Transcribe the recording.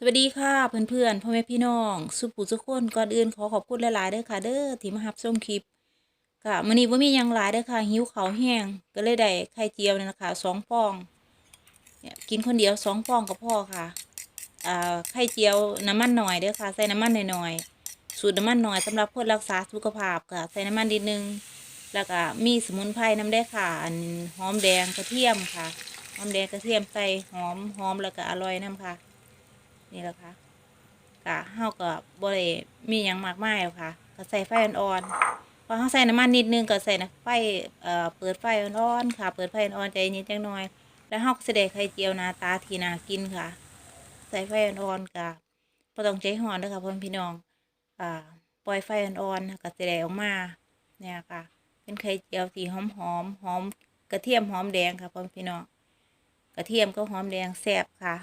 สวัสดีค่ะเพื่อนๆพ่อแม่พี่น้องสุปุสุกคนก่อนอื่นขอขอบคุณหลายๆเด้อค่ะ เด้อที่มารับชมคลิปค่ะมื้อนี้บ่ามียังหลายเด้อค่ะหิวเขาแห้งก็เลยได้ไข่เจียวเนี่ยนะคะสองฟองเนี่ยกินคนเดียวสองฟองก็พอค่ะอ่าไข่เจียวน้ำมันหน่อยเด้อค่ะ ใส่น้ำมันหน่อยๆสูตรน้ำมันหน่อยสำหรับคนรักษาสุขภาพค่ะ ใส่น้ำมันนิดนึงแล้วก็มีสมุนไพรน้ำได้ค่ะอันหอมแดงกระเทียมค่ะหอมแดงกระเทียมใส่หอมหอมแล้วก็อร่อยน้ำค่ะ นี่แหละค่ะกะเฮาก็บ่ได้มีหยังมากมายหรอกค่ะก็ใส่ไฟอ่อนๆพอเฮาใส่น้ำมันนิดนึงก็ใส่น้ำไฟเอ่อเปิดไฟอ่อนๆค่ะ เปิดไฟอ่อนๆใจเย็นจังหน่อย แล้วเฮาก็สิได้ไข่เจียวหน้าตาที่น่ากินค่ะ ใส่ไฟอ่อนๆกะบ่ต้องใจร้อนเด้อค่ะพ่อพี่น้องอ่าปล่อยไฟอ่อนๆก็สิได้ออกมาเนี่ยค่ะ เป็นไข่เจียวที่หอมหอมหอมกระเทียมหอมแดงค่ะพ่อพี่น้องกระเทียมก็หอมแดงแซ่บค่ะ